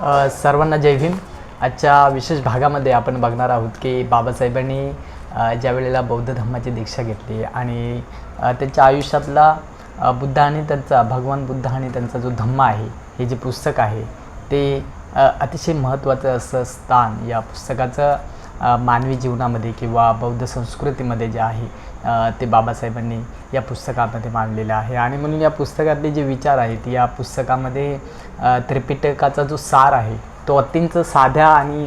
सर्वांना जय भीम. आजच्या विशेष भागामध्ये आपण बघणार आहोत की बाबासाहेबांनी ज्यावेळेला ज्या वेळेला बौद्ध धर्माची दीक्षा घेतली आणि त्यांच्या आयुष्यातला बुद्ध आणि त्यांचा भगवान बुद्ध आणि त्यांचा जो धम्म आहे हे जे पुस्तक आहे ते अतिशय महत्त्वाचं असं स्थान या पुस्तकाचं मानवी जीवनामध्ये किंवा बौद्ध संस्कृतीमध्ये जे आहे ते बाबासाहेबांनी या पुस्तकामध्ये मांडलेलं आहे. आणि म्हणून या पुस्तकातले जे विचार आहेत या पुस्तकामध्ये त्रिपिटकाचा जो सार आहे तो अत्यंत साध्या आणि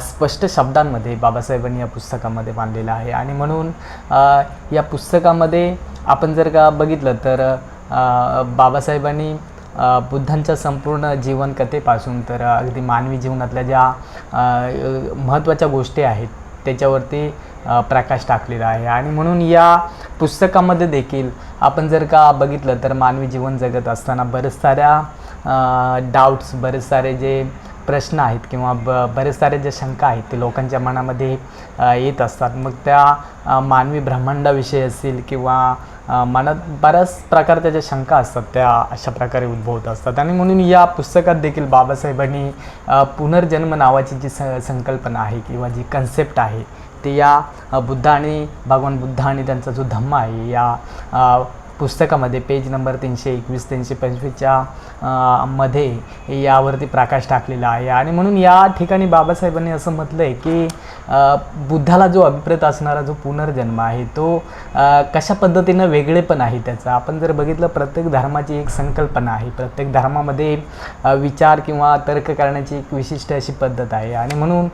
स्पष्ट शब्दांमध्ये बाबासाहेबांनी या पुस्तकामध्ये मांडलेला आहे. आणि म्हणून या पुस्तकामध्ये आपण जर का बघितलं तर बाबासाहेबांनी बुद्धांच्या संपूर्ण जीवनकथेपासून तर अगदी मानवी जीवनातल्या ज्या महत्त्वाच्या गोष्टी आहेत त्याच्यावरती प्रकाश टाकलेला आहे. आणि म्हणून या पुस्तकामध्ये देखील आपण जर का बघितलं तर मानवी जीवन जगत असताना बरेच साऱ्या डाऊट्स बरेच सारे जे प्रश्न आहेत किंवा ब बरेच सारे ज्या शंका आहेत ते लोकांच्या मनामध्ये येत असतात. मग त्या मानवी ब्रह्मांडाविषयी असतील किंवा मनात बऱ्याच प्रकारच्या ज्या शंका असतात त्या अशा प्रकारे उद्भवत असतात. आणि म्हणून या पुस्तकात देखील बाबासाहेबांनी पुनर्जन्म नावाची जी स संकल्पना आहे किंवा जी कन्सेप्ट आहे ते या बुद्ध आणि भगवान बुद्ध आणि त्यांचा जो धम्म आहे या पुस्तकामध्ये पेज नंबर तीनशे एकवीस तीनशे पंचवीसच्या मध्ये यावरती प्रकाश टाकलेला आहे. आणि म्हणून या ठिकाणी बाबासाहेबांनी असं म्हटलं आहे की बुद्धाला जो अभिप्रेत असणारा जो पुनर्जन्म आहे तो कशा पद्धतीनं वेगळे पण आहे त्याचा. आपण जर बघितलं प्रत्येक धर्माची एक संकल्पना आहे. प्रत्येक धर्मामध्ये विचार किंवा तर्क करण्याची एक विशिष्ट अशी पद्धत आहे. आणि म्हणून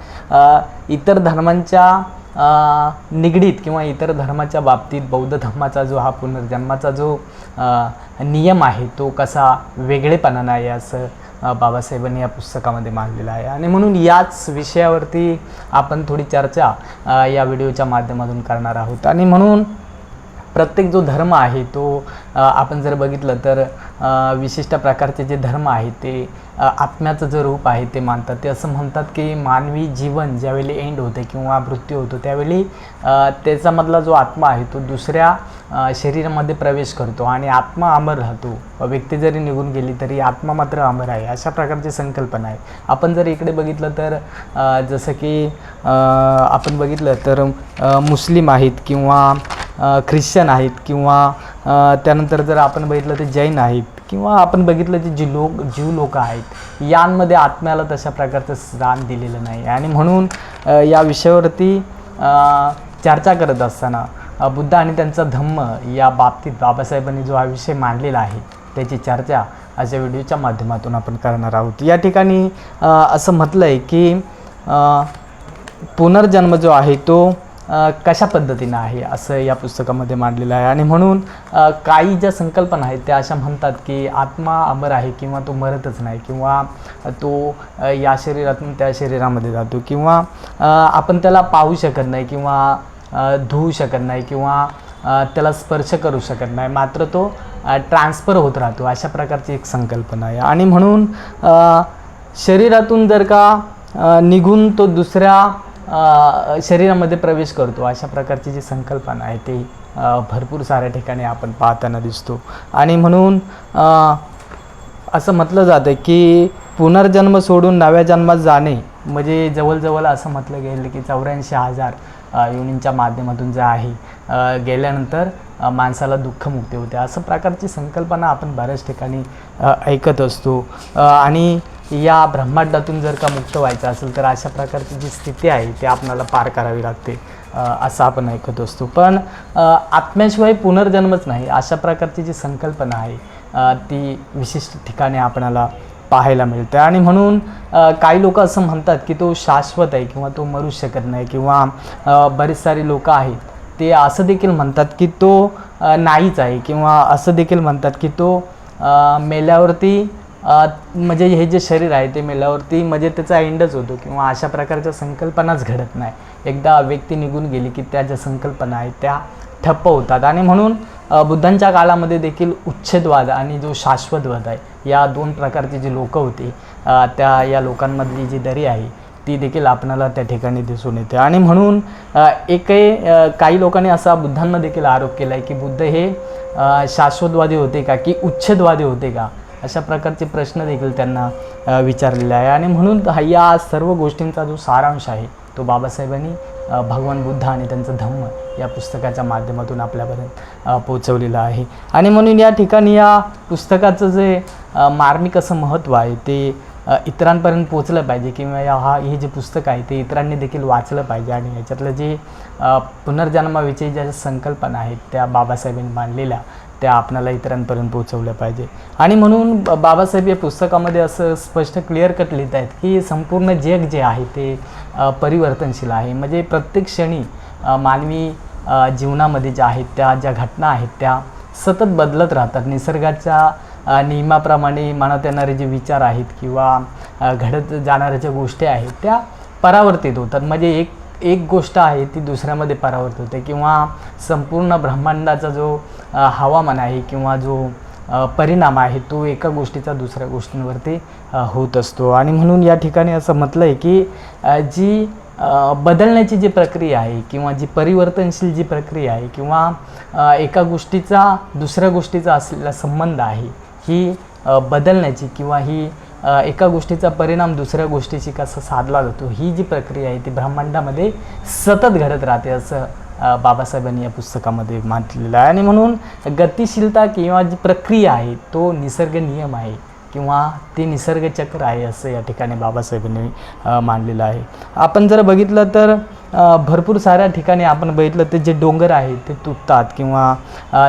इतर धर्मांच्या निगडीत किंवा इतर धर्माच्या बाबतीत बौद्ध धर्माचा जो हा पुनर्जन्माचा जो नियम आहे तो कसा वेगळेपणानं आहे असं बाबासाहेबांनी या पुस्तकामध्ये मांडलेलं आहे. आणि म्हणून याच विषयावरती आपण थोडी चर्चा या व्हिडिओच्या माध्यमातून करणार आहोत. आणि म्हणून प्रत्येक जो धर्म आहे तो आपण जर बघितलं तर विशिष्ट प्रकारचे जे धर्म आहे ते आत्म्याचं जे रूप आहे ते मानतात. ते असं म्हणतात की मानवी जीवन ज्यावेळी एंड होते किंवा मृत्यू होतो त्यावेळी त्याच्यामधला जो आत्मा आहे तो दुसऱ्या शरीरामध्ये प्रवेश करतो आणि आत्मा अमर राहतो. व्यक्ती जरी निघून गेली तरी आत्मा मात्र अमर आहे अशा प्रकारची संकल्पना आहे. आपण जर इकडे बघितलं तर जसं की आपण बघितलं तर मुस्लिम आहेत किंवा ख्रिश्चन आहेत किंवा त्यानंतर जर आपण बघितलं तर जैन आहेत किंवा आपण बघितलं ते जी लोक जीव लोक आहेत यांमध्ये आत्म्याला तशा प्रकारचं स्थान दिलेलं नाही. आणि म्हणून या विषयावरती चर्चा करत असताना बुद्ध आणि त्यांचा धम्म या बाबतीत बाबासाहेबांनी जो हा विषय मांडलेला आहे त्याची चर्चा अशा व्हिडिओच्या माध्यमातून आपण करणार आहोत. या ठिकाणी असं म्हटलं आहे की पुनर्जन्म जो आहे तो कशा पद्धतीनं आहे असं या पुस्तकामध्ये मांडलेलं आहे? आणि म्हणून काही ज्या संकल्पना आहेत त्या अशा म्हणतात की आत्मा अमर आहे किंवा तो मरतच नाही किंवा तो या शरीरातून त्या शरीरामध्ये जातो किंवा आपण त्याला पाहू शकत नाही किंवा धुवू शकत नाही किंवा त्याला स्पर्श करू शकत नाही मात्र तो ट्रान्सफर होत राहतो अशा प्रकारची एक संकल्पना आहे. आणि म्हणून शरीरातून जर का निघून तो दुसऱ्या शरीरामध्ये प्रवेश करतो. अशा प्रकारची जी संकल्पना आहे ती भरपूर साऱ्या ठिकाणी आपण पाहताना दिसतो. आणि म्हणून असं म्हटलं जातं की पुनर्जन्म सोडून नव्या जन्मात जाणे म्हणजे जवळजवळ असं म्हटलं गेलं की चौऱ्याऐंशी हजार युनिंच्या माध्यमातून जे आहे गेल्यानंतर माणसाला दुःखमुक्ती होते. असं प्रकारची संकल्पना आपण बऱ्याच ठिकाणी ऐकत असतो. आणि या ब्रह्मांडातून जर का मुक्त व्हायचं असेल तर अशा प्रकारची जी स्थिती आहे ती आपणाला पार करावी लागते असं आपण ऐकत असतो. पण आत्म्याशिवाय पुनर्जन्मच नाही. अशा प्रकारची जी संकल्पना आहे ती विशिष्ट ठिकाणी आपणाला पाहायला मिळते. आणि म्हणून काही लोक असं म्हणतात की तो शाश्वत आहे किंवा तो मरू शकत नाही किंवा बरेच सारे लोक आहेत ते असं देखील म्हणतात की तो नाहीच आहे किंवा असं देखील म्हणतात की तो मेल्यावरती म्हणजे हे जे शरीर आहे ते मेल्यावरती म्हणजे त्याचा एंडच होतो किंवा अशा प्रकारच्या संकल्पनाच घडत नाही. एकदा व्यक्ती निघून गेली की त्या ज्या संकल्पना आहेत त्या ठप्प होतात. आणि म्हणून बुद्धांच्या काळामध्ये देखील उच्छेदवाद आणि जो शाश्वतवाद आहे या दोन प्रकारची जी लोकं होती त्या या लोकांमधली जी दरी आहे ती देखील आपणाला त्या ठिकाणी दिसून येते. आणि म्हणून एकही काही लोकांनी असा बुद्धांना देखील आरोप केला आहे की बुद्ध हे शाश्वतवादी होते का? की उच्छेदवादी होते का? अशा प्रकारचे प्रश्न देखील त्यांना विचारलेले आहे. आणि म्हणून हा- या सर्व गोष्टींचा जो सारांश आहे तो बाबासाहेबांनी भगवान बुद्ध आणि त्यांचं धम्म या पुस्तकाच्या माध्यमातून आपल्यापर्यंत पोचवलेलं आहे. आणि म्हणून या ठिकाणी या पुस्तकाचं जे मार्मिक असं महत्त्व आहे ते इतरांपर्यंत पोचलं पाहिजे किंवा या हा हे जे पुस्तक आहे ते इतरांनी देखील वाचलं पाहिजे. आणि याच्यातलं जे पुनर्जन्माविषयी ज्या संकल्पना आहेत त्या बाबासाहेबांनी मांडलेल्या त्या आपणाला इतरांपर्यंत पोहोचवल्या पाहिजे. आणि म्हणून ब- बाबासाहेब या पुस्तकामध्ये असं स्पष्ट क्लिअर कट लिहित आहेत की संपूर्ण जग जे आहे ते परिवर्तनशील आहे. म्हणजे प्रत्येक क्षणी मानवी जीवनामध्ये ज्या आहेत त्या ज्या घटना आहेत त्या सतत बदलत राहतात. निसर्गाच्या नियमाप्रमाणे मनात येणारे जे विचार आहेत किंवा घडत जाणाऱ्या ज्या गोष्टी आहेत त्या परावर्तित होतात. म्हणजे एक एक गोष्ट आहे ती दुसऱ्यामध्ये परावर्तित होते किंवा संपूर्ण ब्रह्मांडाचा जो हवामान आहे किंवा जो परिणाम आहे तो एका गोष्टीचा दुसऱ्या गोष्टींवरती होत असतो. आणि म्हणून या ठिकाणी असं म्हटलं आहे की जी बदलण्याची जी प्रक्रिया आहे किंवा जी परिवर्तनशील जी प्रक्रिया आहे किंवा एका गोष्टीचा दुसऱ्या गोष्टीचा असलेला संबंध आहे ही बदलण्याची किंवा ही एका गोष्टीचा परिणाम दुसऱ्या गोष्टीशी कसा साधला जातो ही जी प्रक्रिया आहे ती ब्रह्मांडामध्ये सतत घडत राहते असं बाबासाहेबांनी या पुस्तकामध्ये मांडलेलं आहे. आणि म्हणून गतिशीलता किंवा जी प्रक्रिया आहे तो निसर्ग नियम आहे किंवा ते निसर्गचक्र आहे असं या ठिकाणी बाबासाहेबांनी मांडलेलं आहे. आपण जर बघितलं तर भरपूर साऱ्या ठिकाणी आपण बघितलं ते जे डोंगर आहे ते तुटतात किंवा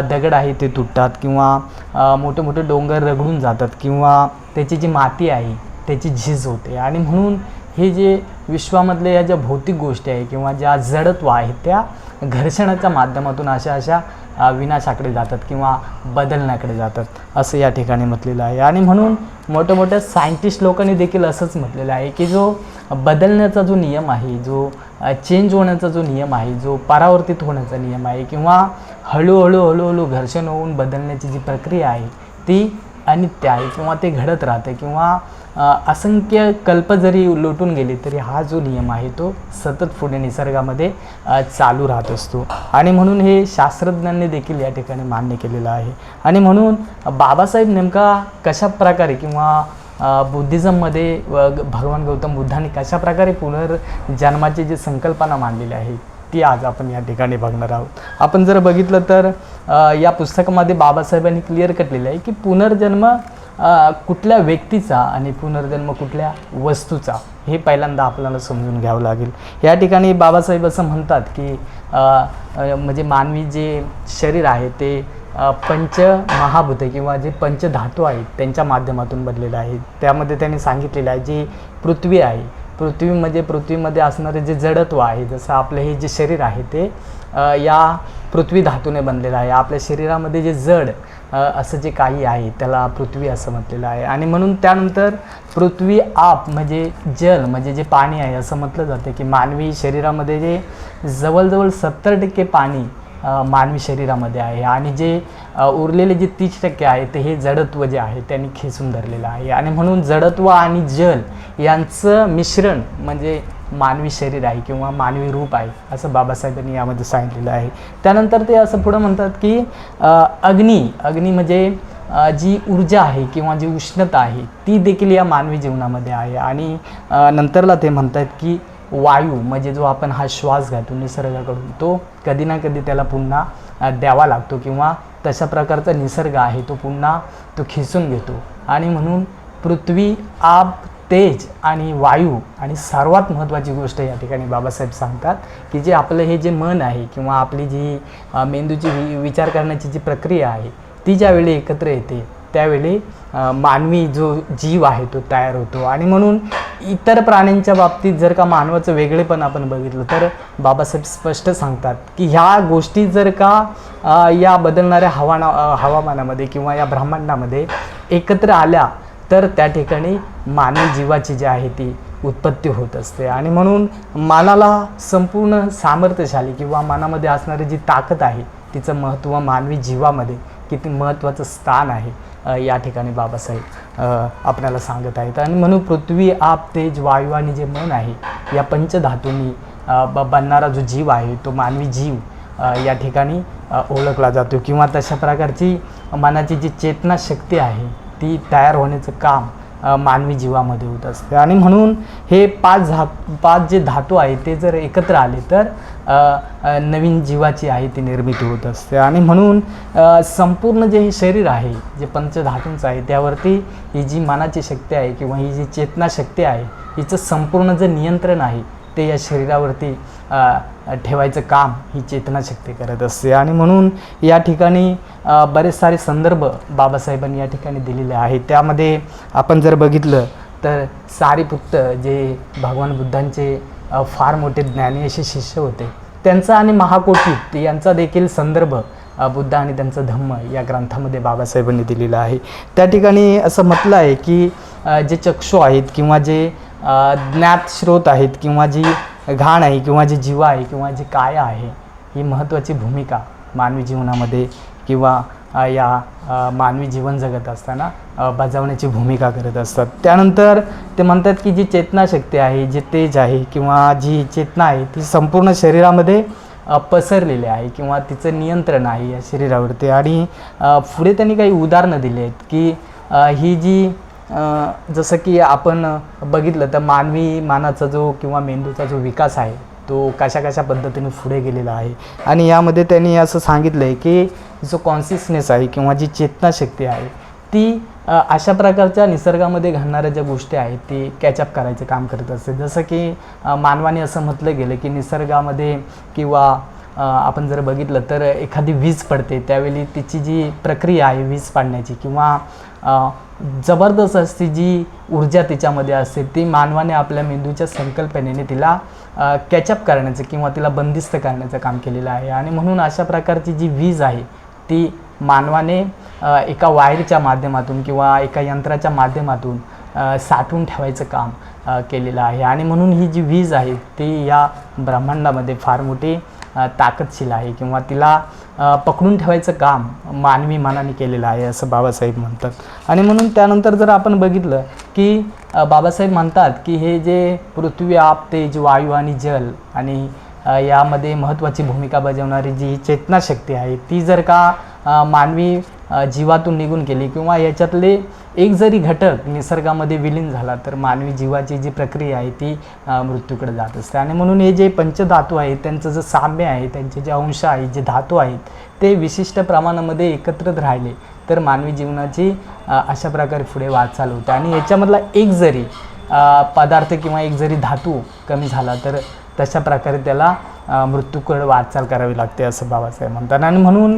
दगड आहे ते तुटतात किंवा मोठे मोठे डोंगर रगडून जातात किंवा त्याची जी माती आहे त्याची झीज होते. आणि म्हणून हे जे विश्वामधल्या या ज्या भौतिक गोष्टी आहे किंवा ज्या जडत्व आहेत त्या घर्षणाच्या माध्यमातून अशा अशा विनाशाकडे जातात किंवा बदलण्याकडे जातात असं या ठिकाणी म्हटलेलं आहे. आणि म्हणून मोठ्या मोठ्या सायंटिस्ट लोकांनी देखील असंच म्हटलेलं आहे की जो बदलण्याचा जो नियम आहे जो चेंज होण्याचा जो नियम आहे जो परावर्तित होण्याचा नियम आहे किंवा हळूहळू हळूहळू घर्षण होऊन बदलण्याची जी प्रक्रिया आहे ती अनित्य आहे किंवा ते घडत राहतं किंवा असंख्य कल्प जरी लोटून गेले तरी हा जो नियम आहे तो सतत पुढे निसर्गामध्ये चालू राहत असतो. आणि म्हणून हे शास्त्रज्ञांनी देखील या ठिकाणी मान्य केलेलं आहे. आणि म्हणून बाबासाहेब नेमका कशा प्रकारे किंवा बुद्धिझममध्ये व ग- भगवान गौतम बुद्धांनी कशा प्रकारे पुनर्जन्माची जी संकल्पना मांडलेली आहे ती आज आपण या ठिकाणी बघणार आहोत. आपण जर बघितलं तर या पुस्तकामध्ये बाबासाहेबांनी क्लिअर कटलेलं आहे की पुनर्जन्म कुठल्या व्यक्तीचा आणि पुनर्जन्म कुठल्या वस्तूचा हे पहिल्यांदा आपल्याला समजून घ्यावं लागेल. या ठिकाणी बाबासाहेब असं म्हणतात की म्हणजे मानवी जे शरीर आहे ते पंच महाभूते किंवा जे पंचधातू आहेत त्यांच्या माध्यमातून बनलेलं आहे. त्यामध्ये त्यांनी सांगितलेलं आहे जी पृथ्वी आहे पृथ्वीमध्ये पृथ्वीमध्ये असणारे जे जडत्व आहे जसं आपलं हे जे शरीर आहे ते या पृथ्वी धातूने बनलेलं आहे. आपल्या शरीरामध्ये जे जड असं जे काही आहे त्याला पृथ्वी असं म्हटलेलं आहे. आणि म्हणून त्यानंतर पृथ्वी आप म्हणजे जल म्हणजे जे पाणी आहे असं म्हटलं जातं की मानवी शरीरामध्ये जे जवळजवळ सत्तर टक्के पाणी मानवी शरीरामध्ये आहे. आणि जे उरलेले जे तीस टक्के आहे ते हे जडत्व जे आहे त्यांनी खेचून धरलेलं आहे. आणि म्हणून जडत्व आणि जल यांचं मिश्रण म्हणजे मानवी शरीर आहे किंवा मानवी रूप आहे असं बाबासाहेबांनी यामध्ये सांगितलेलं आहे. त्यानंतर ते असं पुढं म्हणतात की अग्नी अग्नी म्हणजे जी ऊर्जा आहे किंवा जी उष्णता आहे ती देखील या मानवी जीवनामध्ये आहे. आणि नंतरला ते म्हणतात की वायू म्हणजे जो आपण हा श्वास घातो निसर्गाकडून तो कधी ना कधी त्याला पुन्हा द्यावा लागतो किंवा तशा प्रकारचा निसर्ग आहे तो पुन्हा तो खिसून घेतो. आणि म्हणून पृथ्वी आप तेज आणि वायू आणि सर्वात महत्त्वाची गोष्ट या ठिकाणी बाबासाहेब सांगतात की जे आपलं हे जे मन आहे किंवा आपली जी मेंदूची वि विचार करण्याची जी प्रक्रिया आहे ती ज्यावेळी एकत्र येते त्यावेळी मानवी जो जीव आहे तो तयार होतो. आणि म्हणून इतर प्राण्यांच्या बाबतीत जर का मानवाचं वेगळेपण आपण बघितलं तर बाबासाहेब स्पष्ट सांगतात की ह्या गोष्टी जर का या बदलणाऱ्या हवाना हवामानामध्ये किंवा या ब्रह्मांडामध्ये एकत्र आल्या तर त्या ठिकाणी मानवी जीवाची जी आहे ती उत्पत्ती होत असते. आणि म्हणून मानाला संपूर्ण सामर्थ्यशाली किंवा मनामध्ये असणारी जी ताकद आहे तिचं महत्त्व मानवी जीवामध्ये किती महत्त्वाचं स्थान आहे. या ठिकाणी बाबासाहेब आपल्याला सांगत आहेत. आणि म्हणून पृथ्वी आप तेज वायू आणि जे मन आहे या पंचधातूंनी ब बनणारा जो जीव आहे तो मानवी जीव या ठिकाणी ओळखला जातो. किंवा तशा प्रकारची मनाची जी चेतना शक्ती आहे ती तयार होण्याचं काम मानवी जीवामध्ये होत असते. आणि म्हणून हे पाच झा पाच जे धातू आहेत ते जर एकत्र आले तर नवीन जीवाची आहे ती निर्मिती होत असते. आणि म्हणून संपूर्ण जे हे शरीर आहे जे पंचधातूंचं आहे त्यावरती ही जी मनाची शक्ती आहे किंवा ही जी चेतना शक्ती आहे हिचं संपूर्ण जे नियंत्रण आहे ते या शरीरावरती ठेवायचं काम ही चेतनाशक्ती करत असते. आणि म्हणून या ठिकाणी बरेच सारे संदर्भ बाबासाहेबांनी या ठिकाणी दिलेले आहेत. त्यामध्ये आपण जर बघितलं तर सारीपुत्त जे भगवान बुद्धांचे फार मोठे ज्ञानी असे शिष्य होते. त्यांचा आणि महाकोटीत यांचा देखील संदर्भ बुद्ध आणि त्यांचा धम्म या ग्रंथामध्ये बाबासाहेबांनी दिलेला आहे. त्या ठिकाणी असं म्हटलं आहे की जे चक्षु आहेत किंवा जे ज्ञात स्रोत आहेत किंवा जी घाण आहे किंवा जे जीवा आहे किंवा जे काय आहे ही महत्त्वाची भूमिका मानवी जीवनामध्ये किंवा या मानवी जीवन जगत असताना बजावण्याची भूमिका करत असतात. त्यानंतर ते म्हणतात की जी चेतनाशक्ती आहे जे तेज आहे किंवा जी चेतना आहे ती संपूर्ण शरीरामध्ये पसरलेली आहे किंवा तिचं नियंत्रण आहे या शरीरावरती. आणि पुढे त्यांनी काही उदाहरणं दिली आहेत की ही जी जसं की आपण बघितलं तर मानवी मानाचा जो किंवा मेंदूचा जो विकास आहे तो कशा कशा पद्धतीने पुढे गेलेला आहे. आणि यामध्ये त्यांनी असं सांगितलं आहे की जो कॉन्सियसनेस आहे किंवा जी चेतनाशक्ती आहे ती अशा प्रकारच्या निसर्गामध्ये घडणाऱ्या ज्या गोष्टी आहेत ती कॅचअप करायचं काम करत असते. जसं की मानवाने असं म्हटलं गेलं की निसर्गामध्ये किंवा आपण जर बघितलं तर एखादी वीज पडते त्यावेळी तिची जी प्रक्रिया आहे वीज पाडण्याची किंवा जबरदस्त असती जी ऊर्जा तिच्यामध्ये असते ती मानवाने आपल्या मेंदूच्या संकल्पनेने तिला कॅचअप करण्याचं किंवा तिला बंदिस्त करण्याचं काम केलेलं आहे. आणि म्हणून अशा प्रकारची जी वीज आहे ती मानवाने एका वायरच्या माध्यमातून किंवा एका यंत्राच्या माध्यमातून साठवून ठेवायचं काम केलेलं आहे. आणि म्हणून ही जी वीज आहे ती या ब्रह्मांडामध्ये फार मोठी ताकदशील आहे किंवा तिला पकडून ठेवायचं काम मानवी मनाने केलेलं आहे असं बाबासाहेब म्हणतात. आणि म्हणून त्यानंतर जर आपण बघितलं की बाबासाहेब म्हणतात की हे जे पृथ्वी आप तेज वायू आणि जल आणि यामध्ये महत्त्वाची भूमिका बजावणारी जी चेतनाशक्ती आहे ती जर का मानवी जीवातून निघून गेली किंवा याच्यातले एक जरी घटक निसर्गामध्ये विलीन झाला तर मानवी जीवाची जी प्रक्रिया आहे ती मृत्यूकडे जात असते. आणि म्हणून हे जे पंचधातू आहेत त्यांचं जे साम्य आहे त्यांचे जे अंश आहे जे धातू आहेत ते विशिष्ट प्रमाणामध्ये एकत्रित राहिले तर मानवी जीवनाची अशा प्रकारे पुढे वाटचाल होते. आणि याच्यामधला एक जरी पदार्थ किंवा एक जरी धातू कमी झाला तर तशा प्रकारे त्याला मृत्यूकडे वाटचाल करावी लागते असं बाबासाहेब म्हणतात. आणि म्हणून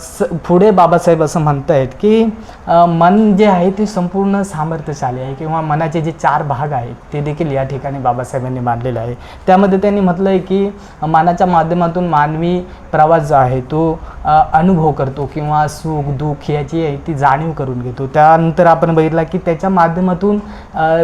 स पुढे बाबासाहेब असं म्हणतायत की मन जे आहे ते संपूर्ण सामर्थ्यशाली आहे किंवा मनाचे जे चार भाग आहेत ते देखील या ठिकाणी बाबासाहेबांनी मांडलेले आहे. त्यामध्ये त्यांनी म्हटलं आहे की मनाच्या माध्यमातून मानवी प्रवास जो आहे तो अनुभव करतो किंवा सुख दुःख याची आहे ती जाणीव करून घेतो. त्यानंतर आपण बघितला की त्याच्या माध्यमातून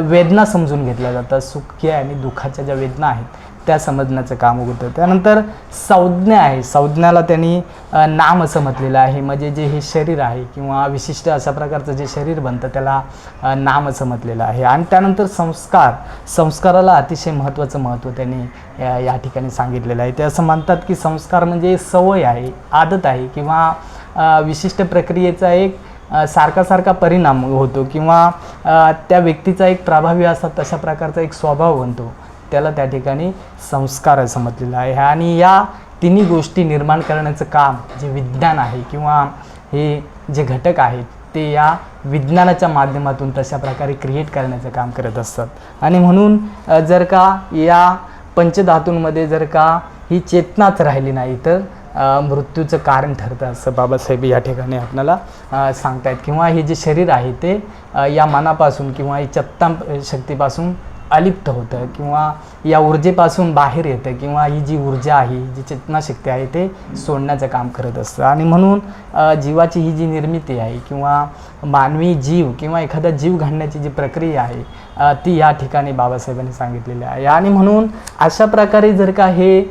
वेदना समजून घेतल्या जातात. सुखी आणि दुःखाच्या ज्या वेदना आहेत त्या समजण्याचं काम होतं त्यानंतर संज्ञा आहे. संज्ञाला त्यांनी नाम असं म्हटलेलं आहे. म्हणजे जे हे शरीर आहे किंवा विशिष्ट अशा प्रकारचं जे शरीर बनतं त्याला नाम असं म्हटलेलं आहे. आणि त्यानंतर संस्कार. संस्काराला अतिशय महत्त्वाचं महत्त्व त्यांनी या ठिकाणी सांगितलेलं आहे. ते असं म्हणतात की संस्कार म्हणजे सवय आहे आदत आहे किंवा विशिष्ट प्रक्रियेचा एक सारखा सारखा परिणाम होतो किंवा त्या व्यक्तीचा एक प्रभावी असा तशा प्रकारचा एक स्वभाव बनतो. त्याला त्या ठिकाणी संस्कार समजलेला आहे. आणि या तिन्ही गोष्टी निर्माण करण्याचं काम जे विज्ञान आहे किंवा हे जे घटक आहेत ते या विज्ञानाच्या माध्यमातून तशा प्रकारे क्रिएट करण्याचं काम करत असतात. आणि म्हणून जर का या पंचधातूंमध्ये जर का ही चेतनाच राहिली नाही तर मृत्यूचं कारण ठरतं असं बाबासाहेब या ठिकाणी आपल्याला सांगतायत. किंवा हे जे शरीर आहे ते या मनापासून किंवा चत्ता शक्तीपासून अलिप्त होतं किंवा या ऊर्जेपासून बाहेर येतं किंवा ही जी ऊर्जा आहे जी चेतनाशक्ती आहे ते सोडण्याचं काम करत असतं. आणि म्हणून जीवाची ही जी निर्मिती आहे किंवा मानवी जीव किंवा एखादा जीव घडण्याची जी प्रक्रिया आहे ती या ठिकाणी बाबासाहेबांनी सांगितलेली आहे. आणि म्हणून अशा प्रकारे जर का हे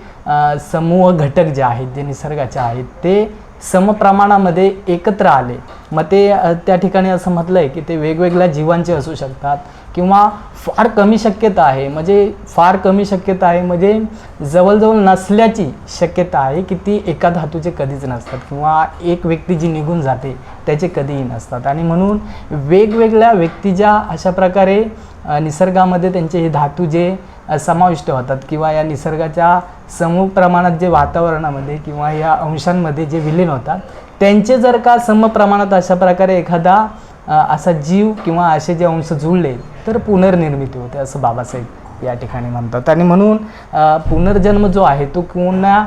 समूह घटक जे आहेत जे निसर्गाचे आहेत ते समप्रमाणामध्ये एकत्र आले मग ते त्या ठिकाणी असं म्हटलं आहे की ते वेगवेगळ्या जीवांचे असू शकतात किंवा फार कमी शक्यता आहे. म्हणजे फार कमी शक्यता आहे म्हणजे जवळजवळ नसल्याची शक्यता आहे की ती एका धातूचे कधीच नसतात किंवा एक व्यक्ती जी निघून जाते त्याचे कधीही नसतात. आणि म्हणून वेगवेगळ्या व्यक्तीच्या अशा प्रकारे निसर्गामध्ये त्यांचे हे धातू जे समाविष्ट होतात किंवा या निसर्गाच्या समूह प्रमाणात जे वातावरणामध्ये किंवा या अंशांमध्ये जे विलीन होतात त्यांचे जर का सम प्रमाणात अशा प्रकारे एखादा असा जीव किंवा असे जे अंश जुळले तर पुनर्निर्मिती होते असं बाबासाहेब या ठिकाणी म्हणतात. आणि म्हणून पुनर्जन्म जो आहे तो पुन्हा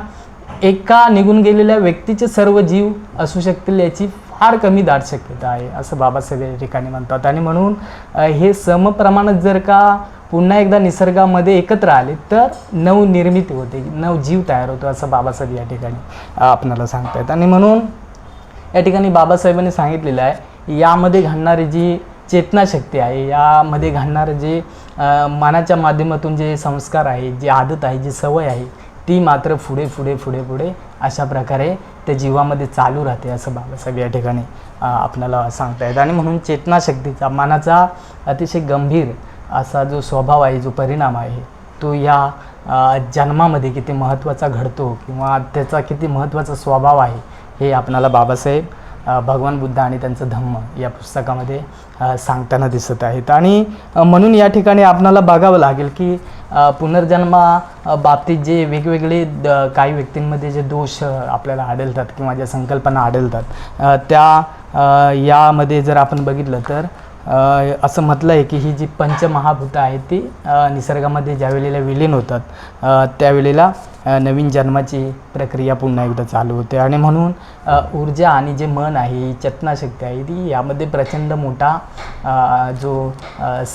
एका निघून गेलेल्या व्यक्तीचे सर्व जीव असू शकतील याची फार कमी दाट शक्यता आहे असं बाबासाहेब या ठिकाणी म्हणतात. आणि म्हणून हे समप्रमाणात जर का पुन्हा एकदा निसर्गामध्ये एकत्र आले तर नवनिर्मिती होते नवजीव तयार होतो असं बाबासाहेब या ठिकाणी आपणाला सांगतायत. आणि म्हणून या ठिकाणी बाबासाहेबांनी सांगितलेलं आहे यामध्ये घालणारी जी चेतनाशक्ती आहे यामध्ये घालणारं जे मनाच्या माध्यमातून जे संस्कार आहे जी आदत आहे जी सवय आहे ती मात्र पुढे पुढे पुढे पुढे अशा प्रकारे त्या जीवामध्ये चालू राहते असं बाबासाहेब या ठिकाणी आपल्याला सांगता येतं. आणि म्हणून चेतनाशक्तीचा मनाचा अतिशय गंभीर असा जो स्वभाव आहे जो परिणाम आहे तो या जन्मामध्ये किती महत्त्वाचा घडतो किंवा त्याचा किती महत्त्वाचा स्वभाव आहे हे आपणाला बाबासाहेब भगवान बुद्ध आणि त्यांचं धम्म या पुस्तकामध्ये सांगताना दिसत आहेत. आणि म्हणून या ठिकाणी आपणाला बघावं लागेल की पुनर्जन्मा बाबतीत जे वेगवेगळे द काही व्यक्तींमध्ये जे दोष आपल्याला आढळतात किंवा ज्या संकल्पना आढळतात त्या यामध्ये जर आपण बघितलं तर असं म्हटलं आहे की ही जी पंचमहाभूतं आहेत ती निसर्गामध्ये ज्या वेळेला विलीन होतात त्यावेळेला नवीन जन्माची प्रक्रिया पुन्हा एकदा चालू होते. आणि म्हणून ऊर्जा आणि जे मन आहे चेतनाशक्ती आहे ती यामध्ये प्रचंड मोठा जो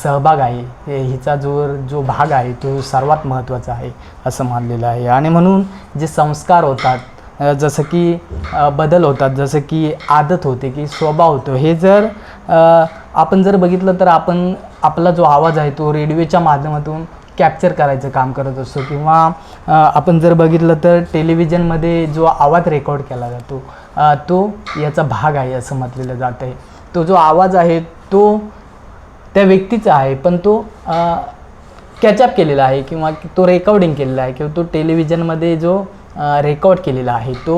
सहभाग आहे हिचा जो जो भाग आहे तो सर्वात महत्त्वाचा आहे असं मानलेलं आहे. आणि म्हणून जे संस्कार होतात जसं की बदल होतात जसं की आदत होते की स्वभाव होतो हे जर आपण जर बघितलं तर आपण आपला जो आवाज आहे तो रेडिओच्या माध्यमातून कॅप्चर करायचं काम करत असतो किंवा आपण जर बघितलं तर टेलिव्हिजनमध्ये जो आवाज रेकॉर्ड केला जातो तो याचा भाग आहे असं म्हटलेलं जात आहे. तो जो आवाज आहे तो त्या व्यक्तीचा आहे पण तो कॅचअप केलेला आहे किंवा तो रेकॉर्डिंग केलेला आहे किंवा तो टेलिव्हिजनमध्ये जो रेकॉर्ड केलेला आहे तो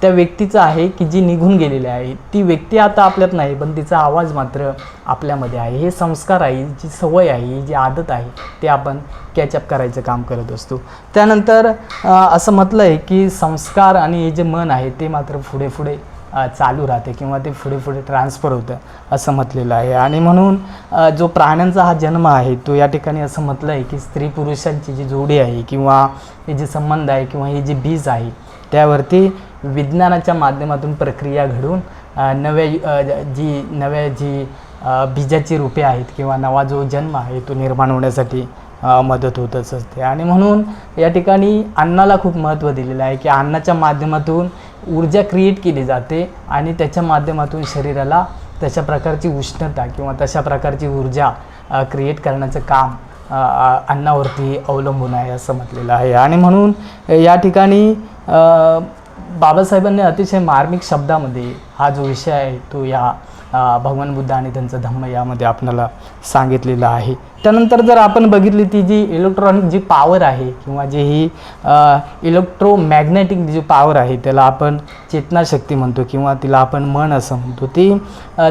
त्या व्यक्तीचं आहे की जी निघून गेलेली आहे. ती व्यक्ती आता आपल्यात नाही पण तिचा आवाज मात्र आपल्यामध्ये आहे. हे संस्कार आहे जी सवय आहे ही जी आदत आहे ते आपण कॅचअप करायचं काम करत असतो. त्यानंतर असं म्हटलं आहे की संस्कार आणि हे जे मन आहे ते मात्र पुढे पुढे चालू राहते किंवा ते पुढे पुढे ट्रान्सफर होतं असं म्हटलेलं आहे. आणि म्हणून जो प्राण्यांचा हा जन्म आहे तो या ठिकाणी असं म्हटलं आहे की स्त्री पुरुषांची जी जोडी आहे किंवा हे जे संबंध आहे किंवा हे जे बीज आहे त्यावरती विज्ञानाच्या माध्यमातून प्रक्रिया घडून नव्या जी नव्या जी बीजाची रूपे आहेत किंवा नवा जो जन्म आहे तो निर्माण होण्यासाठी मदत होतच असते. आणि म्हणून या ठिकाणी अन्नाला खूप महत्त्व दिलेलं आहे की अन्नाच्या माध्यमातून ऊर्जा क्रिएट केली जाते आणि त्याच्या माध्यमातून शरीराला तशा प्रकारची उष्णता किंवा तशा प्रकारची ऊर्जा क्रिएट करण्याचं काम अन्नावरती अवलंबून आहे असं म्हटलेलं आहे. आणि म्हणून या ठिकाणी बाबासाहेबांनी अतिशय मार्मिक शब्दामध्ये हा जो विषय आहे तो या भगवान बुद्ध आणि त्यांचा धम्म यामध्ये आपल्याला सांगितलेलं आहे. त्यानंतर जर आपण बघितली ती जी इलेक्ट्रॉनिक जी पॉवर आहे किंवा जे ही इलेक्ट्रोमॅग्नेटिक जी पॉवर आहे त्याला आपण चेतनाशक्ती म्हणतो किंवा तिला आपण मन असं म्हणतो. ती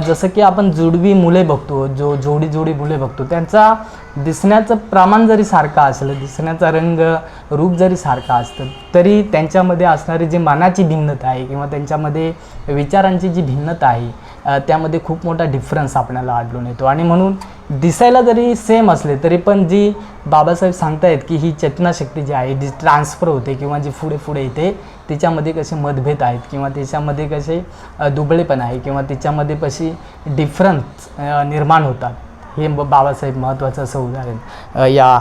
जसं की आपण जुडवी मुले बघतो जो जोडी जोडी मुले बघतो त्यांचा दिसण्याचं प्रमाण जरी सारखं असलं दिसण्याचा रंग रूप जरी सारखा असतं तरी त्यांच्यामध्ये असणारी जी मनाची भिन्नता आहे किंवा त्यांच्यामध्ये विचारांची जी भिन्नता आहे त्यामध्ये खूप मोठा डिफरन्स आपल्याला आढळून येतो. आणि म्हणून दिसायला जरी सेम असले तरी पण जी बाबासाहेब सांगतायत की ही चेतनाशक्ती जी आहे जी ट्रान्सफर होते किंवा जी पुढे पुढे येते तिच्यामध्ये कसे मतभेद आहेत किंवा त्याच्यामध्ये कसे दुबळेपण आहे किंवा तिच्यामध्ये कशी डिफरन्स निर्माण होतात हे बाबासाहेब महत्त्वाचं असं उदाहरण या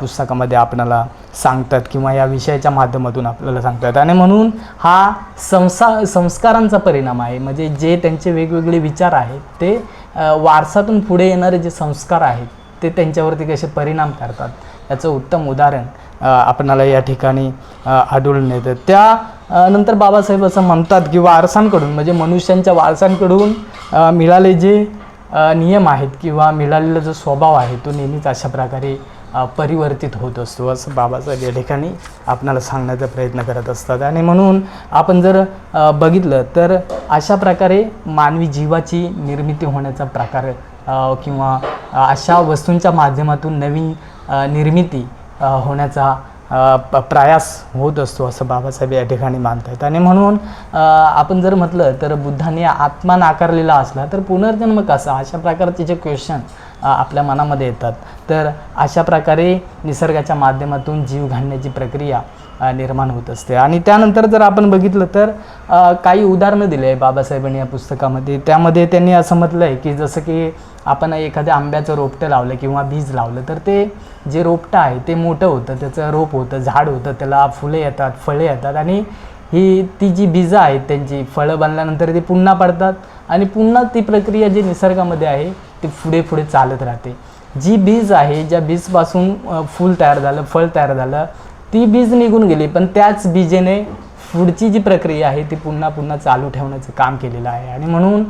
पुस्तकामध्ये आपणाला सांगतात किंवा या विषयाच्या माध्यमातून आपल्याला सांगतात. आणि म्हणून हा संसा संस्कारांचा परिणाम आहे. म्हणजे जे त्यांचे वेगवेगळे विचार आहेत ते वारसातून पुढे येणारे जे संस्कार आहेत ते त्यांच्यावरती कसे परिणाम करतात याचं उत्तम उदाहरण आपणाला या ठिकाणी आढळून येतं. त्या नंतर बाबासाहेब असं म्हणतात की वारसांकडून म्हणजे मनुष्यांच्या वारसांकडून मिळाले जे नियम आहेत किंवा मिळालेला जो स्वभाव आहे तो नेहमीच अशा प्रकारे परिवर्तित होत असतो असं बाबासाहेब या ठिकाणी आपणाला सांगण्याचा प्रयत्न करत असतात. आणि म्हणून आपण जर बघितलं तर अशा प्रकारे मानवी जीवाची निर्मिती होण्याचा प्रकार किंवा अशा वस्तूंच्या माध्यमातून नवीन निर्मिती होण्याचा प प्रयास होत असतो असं बाबासाहेब या ठिकाणी मानतात आणि म्हणून आपण जर म्हटलं तर बुद्धाने आत्मा नाकारलेला असला तर पुनर्जन्म कसा? अशा प्रकारचे जे क्वेश्चन आपल्या मनामध्ये येतात. तर अशा प्रकारे निसर्गाच्या माध्यमातून जीव घालण्याची प्रक्रिया निर्माण होत असते. आणि त्यानंतर जर आपण बघितलं तर काही उदाहरणं दिले आहे बाबासाहेबांनी या पुस्तकामध्ये. त्यामध्ये त्यांनी असं म्हटलं आहे की जसं की आपण एखाद्या आंब्याचं रोपटं लावलं किंवा बीज लावलं तर ते जे रोपटं आहे ते मोठं होतं त्याचं रोप होतं झाड होतं त्याला फुले येतात फळे येतात आणि ही ती जी बीजं आहेत त्यांची फळं बनल्यानंतर ती पुन्हा पडतात आणि पुन्हा ती प्रक्रिया जी निसर्गामध्ये आहे ती पुढे पुढे चालत राहते. जी बीज आहे ज्या बीजपासून फूल तयार झालं फळ तयार झालं ती बीज निघून गेली पण त्याच बीजेने पुढची जी प्रक्रिया आहे ती पुन्हा पुन्हा चालू ठेवण्याचं काम केलेलं आहे. आणि म्हणून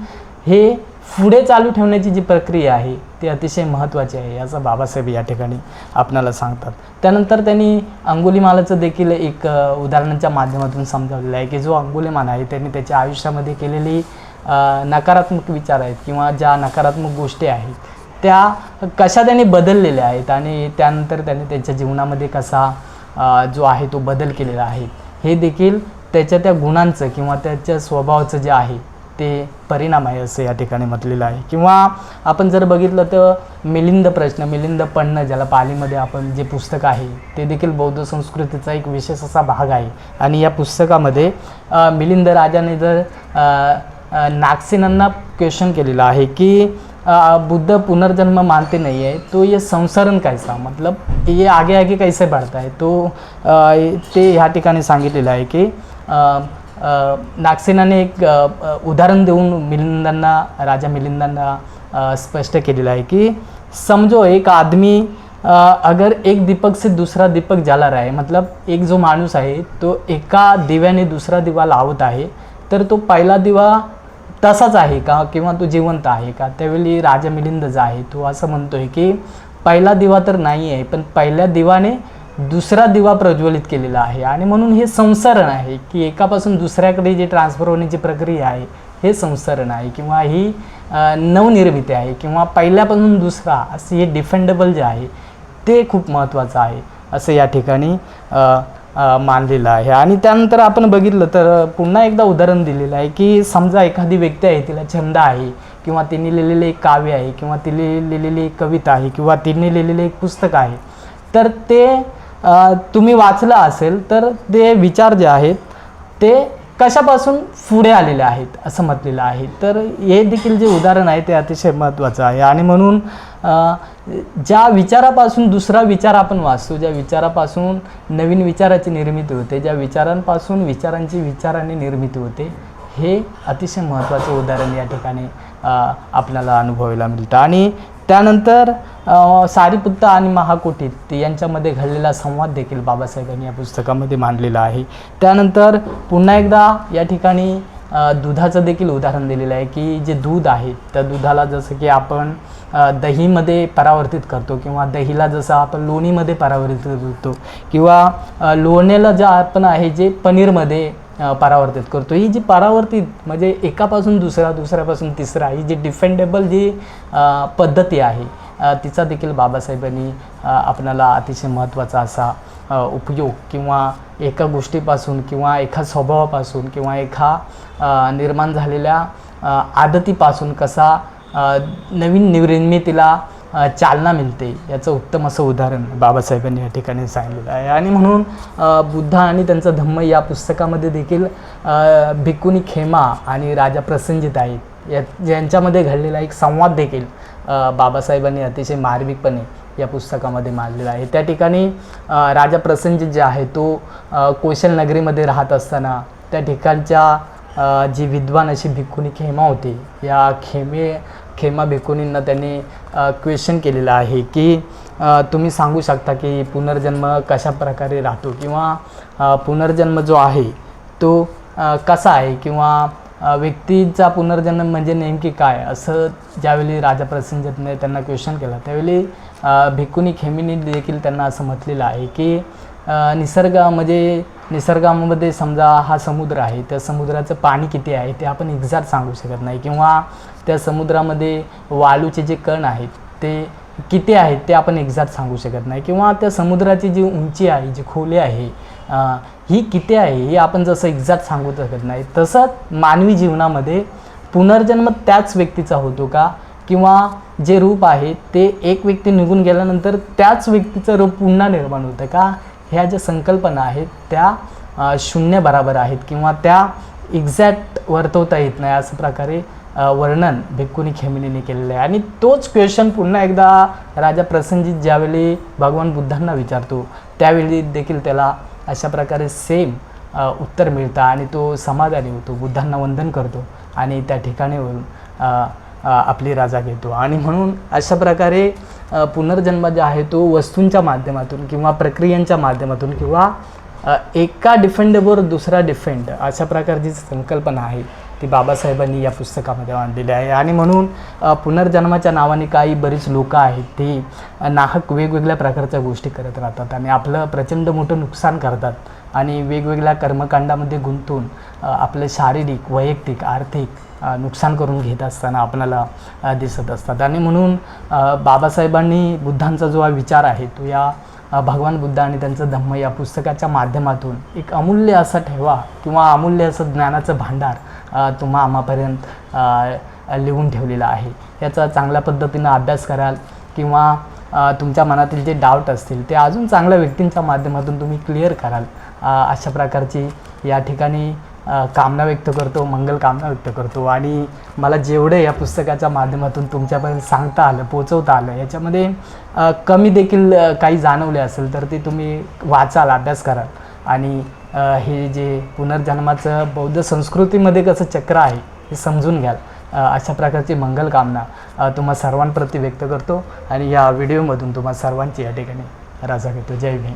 हे पुढे चालू ठेवण्याची जी प्रक्रिया आहे ती अतिशय महत्त्वाची आहे याचा बाबासाहेब या ठिकाणी आपणाला सांगतात. त्यानंतर त्यांनी अंगुलीमालाचं देखील एक उदाहरणाच्या माध्यमातून समजावलेलं आहे की जो अंगुलीमाल आहे त्यांनी त्याच्या आयुष्यामध्ये केलेली नकारात्मक विचार आहेत किंवा ज्या नकारात्मक गोष्टी आहेत त्या कशा त्यांनी बदललेल्या आहेत आणि त्यानंतर त्यांनी त्यांच्या जीवनामध्ये कसा जो आहे तो बदल केलेला आहे हे देखील त्याच्या त्या गुणांचं किंवा त्याच्या स्वभावाचं जे आहे ते परिणाम आहे असं या ठिकाणी म्हटलेलं आहे. किंवा आपण जर बघितलं तर मिलिंद प्रश्न मिलिंद पन्न ज्याला पालीमध्ये आपण जे पुस्तक आहे ते देखील बौद्ध संस्कृतीचा एक विशेष असा भाग आहे. आणि या पुस्तकामध्ये मिलिंद राजाने जर नागसेनांना क्वेश्चन केलेलं आहे की बुद्ध पुनर्जन्म मानते नहीं है तो ये संसरण कैसा? मतलब ये आगे आगे कैसे बढ़ता है? तो ते ह्या ठिकाणी सांगितलेलं आहे की नागसेनाने एक उदाहरण देऊन मिलिंदांना राजा मिलिंदांना स्पष्ट केलेलं आहे की समजो एक आदमी अगर एक दीपक से दूसरा दीपक जला रहा है मतलब एक जो माणूस आहे तो एका दिव्याने दुसरा दिवा लावत आहे तर तो पहिला दिवा तसाच आहे का? किंवा तो जिवंत आहे का? त्यावेळी राजा मिलिंद जो आहे तो असं म्हणतोय की पहिला दिवा तर नाही आहे पण पहिल्या दिवाने दुसरा दिवा प्रज्वलित केलेला आहे. आणि म्हणून हे संसरण आहे की एकापासून दुसऱ्याकडे जी ट्रान्सफर होण्याची प्रक्रिया आहे हे संसरण आहे किंवा ही नवनिर्मिती आहे किंवा पहिल्यापासून दुसरा असं हे डिफेंडेबल जे आहे ते खूप महत्त्वाचं आहे असं या ठिकाणी मानलेलं आहे. आणि त्यानंतर आपण बघितलं तर पुन्हा एकदा उदाहरण दिलेलं आहे की समजा एखादी व्यक्ती आहे तिला छंद आहे किंवा तिने लिहिलेले एक काव्य आहे किंवा तिने लिहिलेली एक कविता आहे किंवा तिने लिहिलेले एक पुस्तक आहे तर ते तुम्ही वाचलं असेल तर ते विचार जे आहेत ते कशापासून पुढे आलेले आहेत असं म्हटलेलं आहे. तर हे देखील जे उदाहरण आहे ते अतिशय महत्त्वाचं आहे. आणि म्हणून ज्या विचारापासून दुसरा विचार आपण वाचतो ज्या विचारापासून नवीन विचाराची निर्मिती होते ज्या विचारांपासून विचारांची विचाराने निर्मिती होते हे अतिशय महत्त्वाचं उदाहरण या ठिकाणी आपल्याला अनुभवायला मिळतं. आणि त्यानंतर सारीपुत्त आणि महाकोटीत यांच्यामध्ये घडलेला संवाद देखील बाबासाहेबांनी या पुस्तकामध्ये मांडलेला आहे. त्यानंतर पुन्हा एकदा या ठिकाणी दुधाचं देखील उदाहरण दिलेलं आहे की जे दूध आहे त्या दुधाला जसं की आपण दहीमध्ये परावर्तित करतो किंवा दहीला जसं आपण लोणीमध्ये परावर्तित करतो किंवा लोण्याला जे आपण आहे जे पनीरमध्ये परावर्तित करतो. ही जी परावर्तित म्हणजे एकापासून दुसरा दुसऱ्यापासून तिसरा ही जी डिफेंडेबल जी पद्धती आहे तिचा देखील बाबासाहेबांनी आपणाला अतिशय महत्त्वाचा असा उपयोग किंवा एका गोष्टीपासून किंवा एका स्वभावापासून किंवा एका निर्माण झालेल्या आदतीपासून कसा नवीन निर्मितीला चालना मिळते. याचं उत्तम असं उदाहरण बाबासाहेबांनी या ठिकाणी सांगितलेलं आहे. आणि म्हणून बुद्ध आणि त्यांचा धम्म या पुस्तकामध्ये देखील भिकुनी खेमा आणि राजा प्रसंजित आहेत. या यांच्यामध्ये घडलेला एक संवाद देखील बाबासाहेबांनी अतिशय मार्मिकपणे या पुस्तकामध्ये मांडलेला आहे. त्या ठिकाणी राजा प्रसंजित जे आहे तो कौशल नगरीमध्ये राहत असताना त्या ठिकाणच्या जी विद्वान अशी भिक्खुनी खेमा होती या खेमे खेमा भिकुनींना त्यांनी क्वेश्चन केलेलं आहे की तुम्ही सांगू शकता की पुनर्जन्म कशा प्रकारे राहतो किंवा पुनर्जन्म जो आहे तो कसा आहे किंवा व्यक्तीचा पुनर्जन्म म्हणजे नेमकी काय? असं ज्यावेळी राजा प्रसंजतने त्यांना क्वेश्चन केला त्यावेळी भिकुनी खेमिनी देखील त्यांना असं म्हटलेलं आहे की निसर्ग म्हणजे निसर्गामध्ये समजा हा समुद्र आहे त्या समुद्राचं पाणी किती आहे ते आपण एक्झॅक्ट सांगू शकत नाही. किंवा त्या समुद्रामध्ये वाळूचे जे कण आहेत ते किती आहेत ते आपण एक्झॅक्ट सांगू शकत नाही. किंवा त्या समुद्राची जी उंची आहे जी खोली आहे ही किती आहे हे आपण जसं एक्झॅक्ट सांगू शकत नाही. तसंच मानवी जीवनामध्ये पुनर्जन्म त्याच व्यक्तीचा होतो का? किंवा जे रूप आहे ते एक व्यक्ती निघून गेल्यानंतर त्याच व्यक्तीचं रूप पुन्हा निर्माण होतं का? ह्या ज्या संकल्पना आहेत त्या शून्य बराबर आहेत किंवा त्या एक्झॅक्ट वर्तवता येत नाही असं प्रकारे वर्णन भिक्कुनी खेमिनीने केलेलं आहे. आणि तोच क्वेश्चन पुन्हा एकदा राजा प्रसंजित ज्यावेळी भगवान बुद्धांना विचारतो त्यावेळी देखील त्याला अशा प्रकारे सेम उत्तर मिळतं आणि तो समाधानी होतो बुद्धांना वंदन करतो आणि त्या ठिकाणीवरून आपली राजा घेतो. आणि म्हणून अशा प्रकारे पुनर्जन्म जे आहे तो वस्तूंच्या माध्यमातून किंवा प्रक्रियांच्या माध्यमातून किंवा एका डिफेंडवर दुसरा डिफेंड अशा प्रकारची संकल्पना आहे ती बाबासाहेबांनी या पुस्तकामध्ये मांडलेली आहे. आणि म्हणून पुनर्जन्माच्या नावाने काही बरीच लोकं आहेत ती नाहक वेगवेगळ्या प्रकारच्या गोष्टी करत राहतात आणि आपलं प्रचंड मोठं नुकसान करतात आणि वेगवेगळ्या कर्मकांडामध्ये गुंतून आपले आपलं शारीरिक वैयक्तिक आर्थिक नुकसान करून घेत असताना आपणाला दिसत असतात. आणि म्हणून बाबासाहेबांनी बुद्धांचा जो हा विचार आहे तो या भगवान बुद्ध आणि त्यांचं धम्म या पुस्तकाच्या माध्यमातून एक अमूल्य असा ठेवा किंवा अमूल्य असं ज्ञानाचं भांडार तुम्हा आम्हापर्यंत लिहून ठेवलेलं आहे. याचा चांगल्या पद्धतीनं अभ्यास कराल किंवा तुमच्या मनातील जे डाऊट असतील ते अजून चांगल्या व्यक्तींच्या माध्यमातून तुम्ही क्लिअर कराल. अशा प्रकारची या ठिकाणी कामना व्यक्त करतो मंगल कामना व्यक्त करतो. आणि मला जेवढं या पुस्तकाच्या माध्यमातून तुमच्यापर्यंत सांगता आलं पोचवता आलं याच्यामध्ये कमी देखील काही जाणवले असेल तर ते तुम्ही वाचाल अभ्यास कराल. आणि हे जे पुनर्जन्माचं बौद्ध संस्कृतीमध्ये कसं चक्र आहे हे समजून घ्याल. अशा प्रकारची मंगल कामना तुम्हा सर्वांप्रती व्यक्त करतो. आणि या व्हिडिओमधून तुम्हा सर्वांची या ठिकाणी राजा घेतो जय भीम.